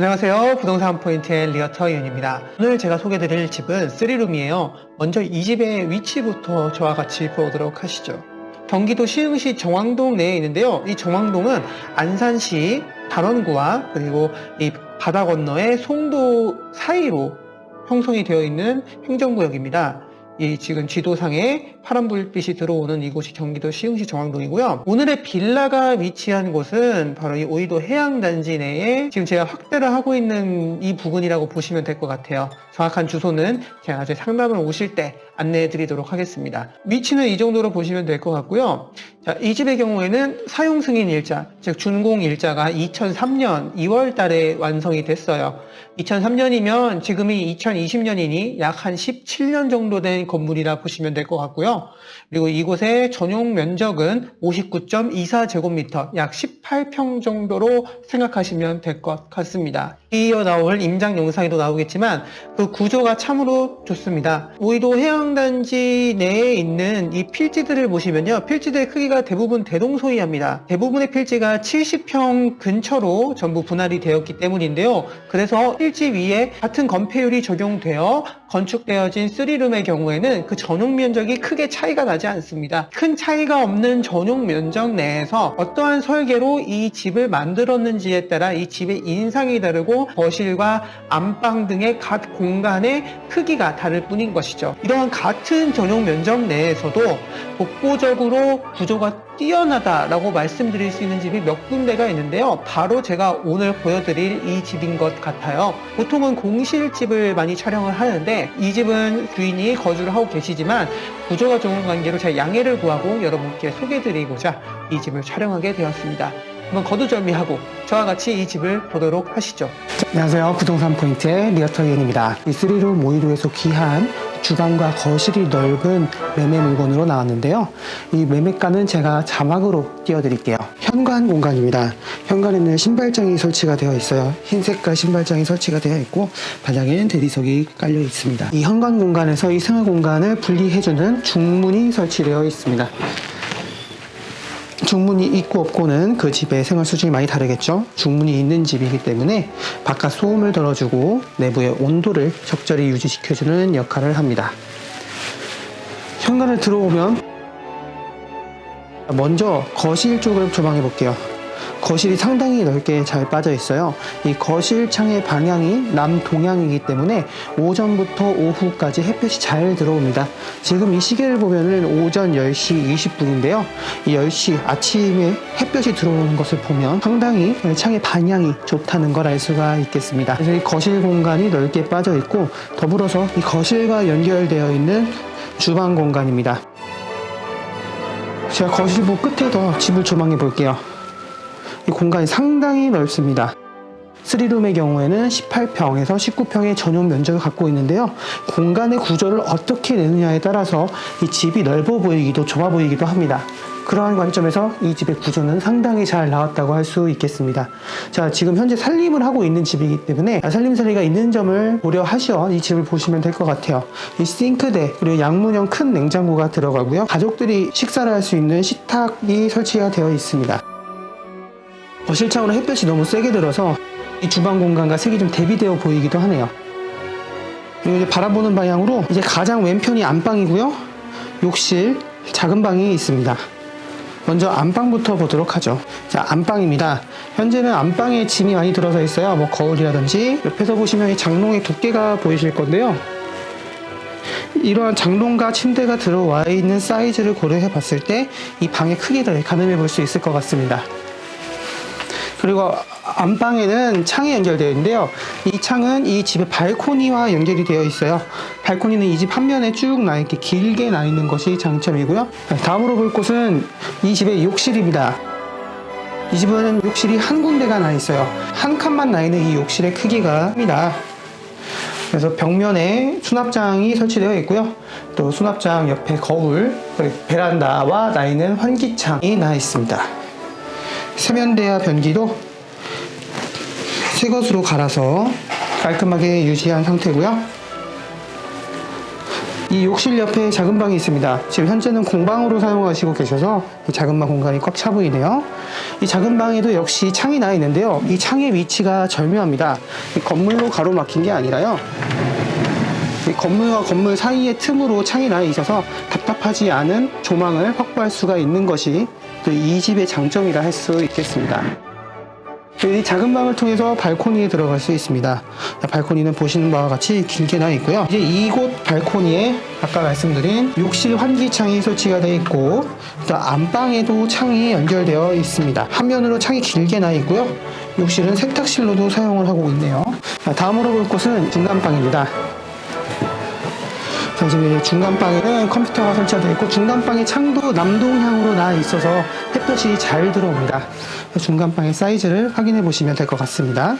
안녕하세요. 부동산 포인트의 리어터 윤입니다. 오늘 제가 소개드릴 집은 3룸이에요. 먼저 이 집의 위치부터 저와 같이 보도록 하시죠. 경기도 시흥시 정왕동 내에 있는데요. 이 정왕동은 안산시 단원구와 그리고 이 바다 건너의 송도 사이로 형성이 되어 있는 행정구역입니다. 이 지금 지도상에 파란 불빛이 들어오는 이곳이 경기도 시흥시 정왕동이고요. 오늘의 빌라가 위치한 곳은 바로 이 오이도 해양단지 내에 지금 제가 확대를 하고 있는 이 부분이라고 보시면 될 것 같아요. 정확한 주소는 제가 나중에 상담을 오실 때 안내해 드리도록 하겠습니다. 위치는 이 정도로 보시면 될 것 같고요. 자, 이 집의 경우에는 사용 승인 일자, 즉 준공 일자가 2003년 2월 달에 완성이 됐어요. 2003년이면 지금이 2020년이니 약 한 17년 정도 된 건물이라 보시면 될 것 같고요. 그리고 이곳의 전용 면적은 59.24제곱미터, 약 18평 정도로 생각하시면 될 것 같습니다. 이어 나올 임장 영상에도 나오겠지만 그 구조가 참으로 좋습니다. 오이도 해양단지 내에 있는 이 필지들을 보시면요. 필지들의 크기가 대부분 대동소이합니다. 대부분의 필지가 70평 근처로 전부 분할이 되었기 때문인데요. 그래서 필지 위에 같은 건폐율이 적용되어 건축되어진 3룸의 경우에는 그 전용 면적이 크게 차이가 나지 않습니다. 큰 차이가 없는 전용 면적 내에서 어떠한 설계로 이 집을 만들었는지에 따라 이 집의 인상이 다르고 거실과 안방 등의 각 공간의 크기가 다를 뿐인 것이죠. 이러한 같은 전용 면적 내에서도 독보적으로 구조가 뛰어나다라고 말씀드릴 수 있는 집이 몇 군데가 있는데요. 바로 제가 오늘 보여드릴 이 집인 것 같아요. 보통은 공실집을 많이 촬영을 하는데 이 집은 주인이 거주를 하고 계시지만 구조가 좋은 관계로 제가 양해를 구하고 여러분께 소개드리고자 이 집을 촬영하게 되었습니다. 한번 거두절미하고 저와 같이 이 집을 보도록 하시죠. 안녕하세요. 부동산 포인트의 리어터 이은입니다. 이 3룸 모의도에서 귀한 주방과 거실이 넓은 매매 물건으로 나왔는데요. 이 매매가는 제가 자막으로 띄워드릴게요. 현관 공간입니다. 현관에는 신발장이 설치가 되어 있어요. 흰 색깔 신발장이 설치가 되어 있고 바닥에는 대리석이 깔려 있습니다. 이 현관 공간에서 이 생활 공간을 분리해주는 중문이 설치되어 있습니다. 중문이 있고 없고는 그 집의 생활 수준이 많이 다르겠죠. 중문이 있는 집이기 때문에 바깥 소음을 덜어주고 내부의 온도를 적절히 유지시켜주는 역할을 합니다. 현관을 들어오면 먼저 거실 쪽을 조망해 볼게요. 거실이 상당히 넓게 잘 빠져 있어요. 이 거실 창의 방향이 남동향이기 때문에 오전부터 오후까지 햇볕이 잘 들어옵니다. 지금 이 시계를 보면은 오전 10시 20분인데요. 이 10시 아침에 햇볕이 들어오는 것을 보면 상당히 창의 방향이 좋다는 걸 알 수가 있겠습니다. 그래서 이 거실 공간이 넓게 빠져 있고 더불어서 이 거실과 연결되어 있는 주방 공간입니다. 제가 거실부 끝에 더 집을 조망해 볼게요. 이 공간이 상당히 넓습니다. 3룸의 경우에는 18평에서 19평의 전용 면적을 갖고 있는데요. 공간의 구조를 어떻게 내느냐에 따라서 이 집이 넓어 보이기도 좁아 보이기도 합니다. 그러한 관점에서 이 집의 구조는 상당히 잘 나왔다고 할 수 있겠습니다. 자, 지금 현재 살림을 하고 있는 집이기 때문에 살림살이가 있는 점을 고려하셔 이 집을 보시면 될 것 같아요. 이 싱크대 그리고 양문형 큰 냉장고가 들어가고요. 가족들이 식사를 할 수 있는 식탁이 설치가 되어 있습니다. 거실창으로 햇볕이 너무 세게 들어서 이 주방 공간과 색이 좀 대비되어 보이기도 하네요. 그리고 이제 바라보는 방향으로 이제 가장 왼편이 안방이고요. 욕실, 작은 방이 있습니다. 먼저 안방부터 보도록 하죠. 자, 안방입니다. 현재는 안방에 짐이 많이 들어서 있어요. 뭐 거울이라든지 옆에서 보시면 이 장롱의 두께가 보이실 건데요. 이러한 장롱과 침대가 들어와 있는 사이즈를 고려해 봤을 때 이 방의 크기를 가늠해 볼 수 있을 것 같습니다. 그리고 안방에는 창이 연결되어 있는데요. 이 창은 이 집의 발코니와 연결이 되어 있어요. 발코니는 이 집 한 면에 쭉나 이렇게 길게 나 있는 것이 장점이고요. 다음으로 볼 곳은 이 집의 욕실입니다. 이 집은 욕실이 한 군데가 나 있어요. 한 칸만 나 있는 이 욕실의 크기가 큽니다. 그래서 벽면에 수납장이 설치되어 있고요. 또 수납장 옆에 거울, 베란다와 나 있는 환기창이 나 있습니다. 세면대와 변기도 새 것으로 갈아서 깔끔하게 유지한 상태고요. 이 욕실 옆에 작은 방이 있습니다. 지금 현재는 공방으로 사용하시고 계셔서 이 작은 방 공간이 꽉 차 보이네요. 이 작은 방에도 역시 창이 나 있는데요. 이 창의 위치가 절묘합니다. 이 건물로 가로막힌 게 아니라요. 이 건물과 건물 사이의 틈으로 창이 나 있어서 답답하지 않은 조망을 확보할 수가 있는 것이 또 이 집의 장점이라 할 수 있겠습니다. 이 작은 방을 통해서 발코니에 들어갈 수 있습니다. 발코니는 보시는 바와 같이 길게 나 있고요. 이제 이곳 발코니에 아까 말씀드린 욕실 환기창이 설치가 되어 있고 또 안방에도 창이 연결되어 있습니다. 한 면으로 창이 길게 나 있고요. 욕실은 세탁실로도 사용을 하고 있네요. 자, 다음으로 볼 곳은 중간방입니다. 자, 지금 이 중간방에는 컴퓨터가 설치되어 있고 중간방의 창도 남동향으로 나 있어서 햇볕이 잘 들어옵니다. 중간방의 사이즈를 확인해 보시면 될 것 같습니다.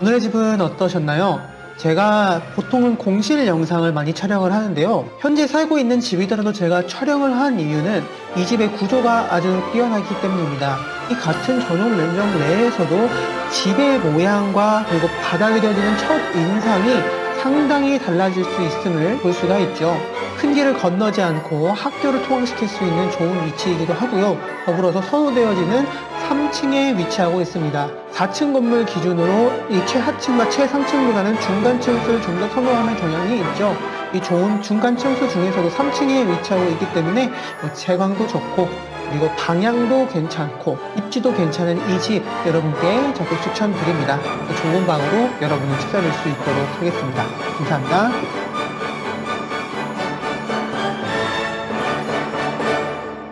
오늘의 집은 어떠셨나요? 제가 보통은 공실 영상을 많이 촬영을 하는데요. 현재 살고 있는 집이더라도 제가 촬영을 한 이유는 이 집의 구조가 아주 뛰어나기 때문입니다. 이 같은 전용 면적 내에서도 집의 모양과 그리고 바닥에 되어지는 첫 인상이 상당히 달라질 수 있음을 볼 수가 있죠. 큰 길을 건너지 않고 학교를 통학시킬 수 있는 좋은 위치이기도 하고요. 더불어서 선호되어지는 3층에 위치하고 있습니다. 4층 건물 기준으로 이 최하층과 최상층보다는 중간층수를 좀 더 선호하는 경향이 있죠. 이 좋은 중간층수 중에서도 3층에 위치하고 있기 때문에 뭐 채광도 좋고 그리고 방향도 괜찮고 입지도 괜찮은 이 집 여러분께 적극 추천드립니다. 좋은 방으로 여러분을 찾아뵐 수 있도록 하겠습니다. 감사합니다.